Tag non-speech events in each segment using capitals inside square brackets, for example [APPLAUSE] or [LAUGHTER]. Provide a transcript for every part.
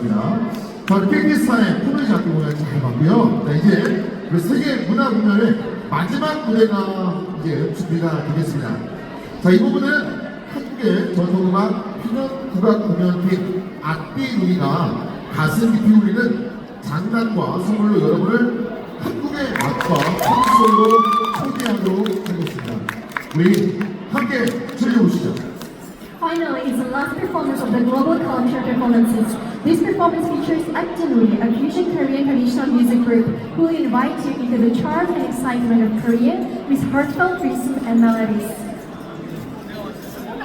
있습니다. 자, 키르기스탄의 코미디 악기 공연 잘 봤고요. 자, 이제 우리 세계 문화 공연의 마지막 무대가 이제 준비가 되겠습니다. 자, 이 부분은 한국의 전통음악 피년 국악 공연팀 악기 누이가 가슴 깊이 울리는 장난과 선물로 여러분을 한국의 맛과 풍속으로 초대하도록 하겠습니다. 우리 함께 즐겨보시죠. Finally, the last performance of the Global Culture Performances. This performance features Actinuri, a fusion Korean traditional music group, who will invite you into the charm and excitement of Korea with heartfelt rhythm and melodies.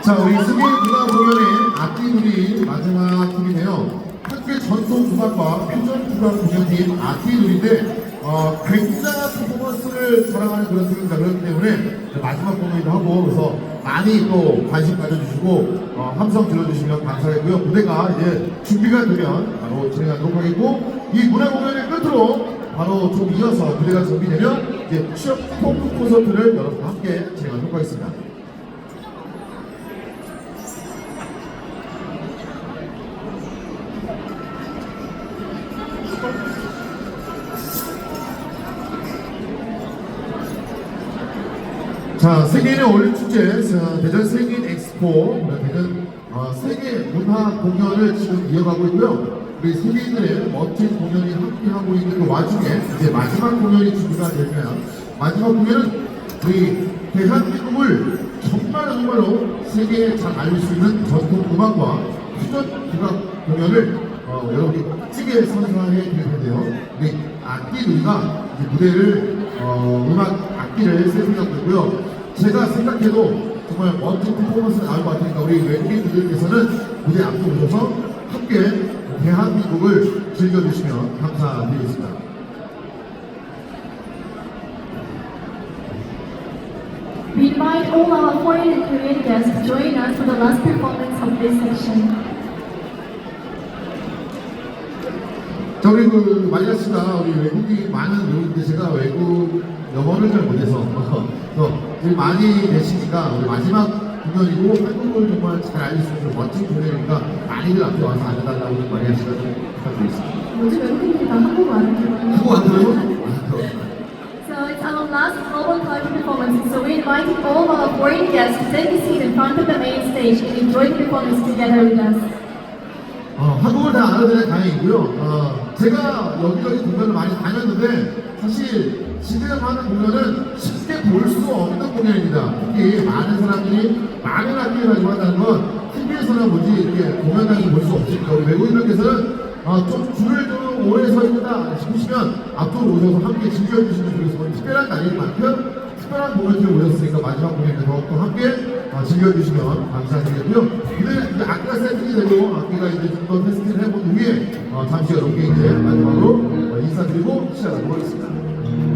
자, 우리 세계 문화 공연의 악기놀이 마지막 팀이네요. 한국의 전통 음악과 퓨전 국악 공연팀 악기놀이인데 어, 굉장한 퍼포먼스를 자랑하는 그런 팀입니다. 그렇기 때문에 마지막 공연이기도 하고 그래서 많이 또 관심 가져주시고 어, 함성 들어주시면 감사하고요. 무대가 이제 준비가 되면 바로 진행하도록 하겠고 이 문화 공연의 끝으로 바로 좀 이어서 무대가 준비되면 이제 취업 토크 콘서트를 여러분과 함께 진행하도록 하겠습니다. 자, 세계인의 올림축제 자, 대전 세계인 엑스포 대전 어, 세계 문화 공연을 지금 이어가고 있고요. 우리 세계인들의 멋진 공연이 함께하고 있는 그 와중에 이제 마지막 공연이 준비가 되면 마지막 공연은 우리 대한민국을 정말 정말로 세계에 잘 알릴 수 있는 전통 음악과 퓨전 국악 공연을 어, 여러분이 멋지게 선사해 드릴 텐데요. 우리 악기 누이가 무대를 어, 음악 악기를 쓸 생각이고요. 제가 생각해도 정말 멋진 퍼포먼스가 나올 것 같으니까 우리 외국인 분들께서는 무대 앞에 오셔서 함께 대한민국을 즐겨주시면 감사드리겠습니다. 그 마리아 씨가 우리 외국이 많은 외국인데 제가 외국 영어를 잘 못해서 [LAUGHS] 되게 많이 계시니까 우리 마지막 공연이고 한국을 정말 잘 알릴 수 있는 멋진 공연이니까 많이들 앞에 와서 앉아달라고 마리아 씨가 좀 부탁드리겠습니다. 요즘 외국인들이 다 한국어 안 들어요. 한국 안 들어요? So it's our last global culture performance. So we invited all our foreign guests to take a seat in front of the main stage and enjoy the performance together with us. 어, 한국을 다 알아들어야 다행이고요. 어, 제가 여기저기 공연을 많이 다녔는데 사실 지금 하는 공연은 쉽게 볼 수 없는 공연입니다. 특히 많은 사람들이 많은 가지고 한다는 건 TV에서나 뭐지 이렇게 공연장에서 볼 수 없으니까 우리 외국인들께서는 어, 좀 줄을 좀 오래 서 있다 싶으시면 앞으로 오셔서 함께 즐겨주시면 좋겠습니다. 특별한 날인 만큼 특별한 공연을 오셨으니까 마지막 공연에 더욱더 함께 어, 즐겨주시면 감사드리고요. 오늘 이제 악기가 세팅이 되고 악기가 이제 좀 더 테스트를 해본 후에 어, 잠시 여러분께 이제 마지막으로 어, 인사드리고 시작하도록 하겠습니다.